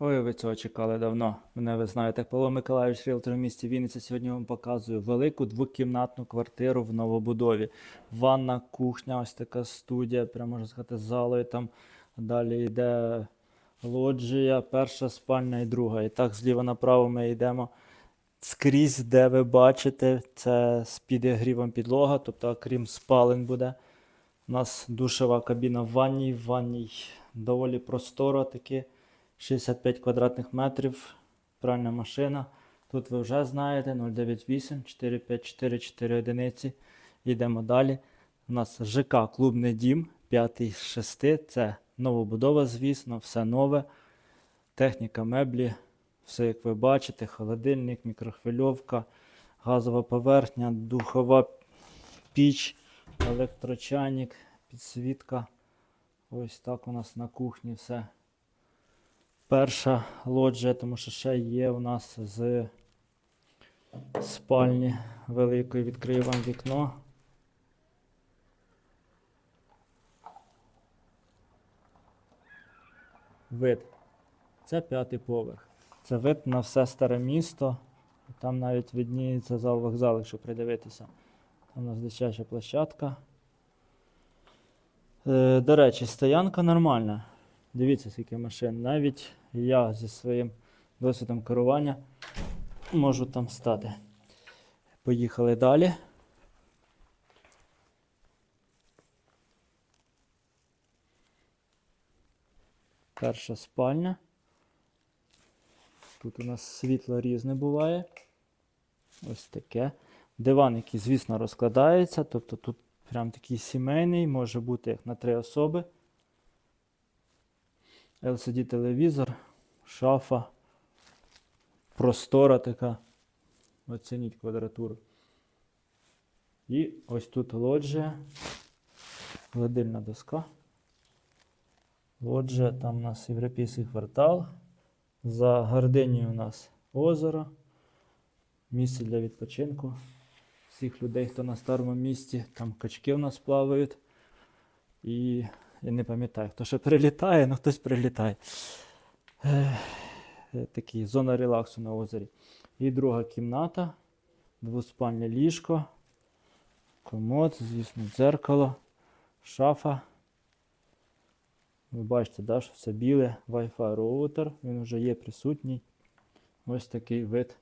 Ой, ви цього чекали давно. Мене ви знаєте, Павло Миколаївич, ріелтор в місті Вінниця. Сьогодні вам показую велику двокімнатну квартиру в новобудові. Ванна, кухня, ось така студія, прямо можна сказати, з залою. Там далі йде лоджія, перша спальня і друга. І так зліва направо ми йдемо. Скрізь, де ви бачите, це з підігрівом підлога, тобто окрім спалень буде. У нас душова кабіна в ванній. В ванній доволі просторо таки. 65 квадратних метрів. Пральна машина. Тут ви вже знаєте 098 454 4 одиниці. Йдемо далі. У нас ЖК Клубний дім, 5 з 6. Це новобудова, звісно, все нове. Техніка меблі, все як ви бачите, холодильник, мікрохвильовка, газова поверхня, духова піч, електрочайник, підсвітка. Ось так у нас на кухні все. Перша лоджія, тому що ще є у нас з спальні великої. Відкрию вам вікно. Вид. Це п'ятий поверх. Це вид на все старе місто. Там навіть видніється зал вокзалу, якщо придивитися. Там у нас дитяча площадка. Е, до речі, стоянка нормальна. Дивіться, скільки машин. Навіть я зі своїм досвідом керування можу там стати. Поїхали далі. Перша спальня. Тут у нас світло різне буває. Ось таке. Диван, який, звісно, розкладається. Тобто тут прям такий сімейний, може бути як на три особи. LCD-телевізор, шафа, простора така. Оцініть квадратуру. І ось тут лоджія, гладильна доска. Лоджія, там у нас європейський квартал. За гардинією у нас озеро, місце для відпочинку. Всіх людей, хто на старому місці, там качки у нас плавають. І я не пам'ятаю, хто ще прилітає, але хтось прилітає. Е, зона релаксу на озері. І друга кімната, двоспальне ліжко, комод, звісно, дзеркало, шафа. Ви бачите, да, що все біле, Wi-Fi роутер, він вже є присутній. Ось такий вид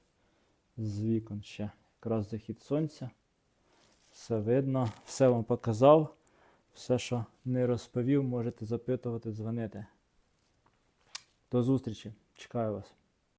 з вікон ще. Якраз захід сонця. Все видно, все вам показав. Все, що не розповів, можете запитувати, дзвонити. До зустрічі. Чекаю вас.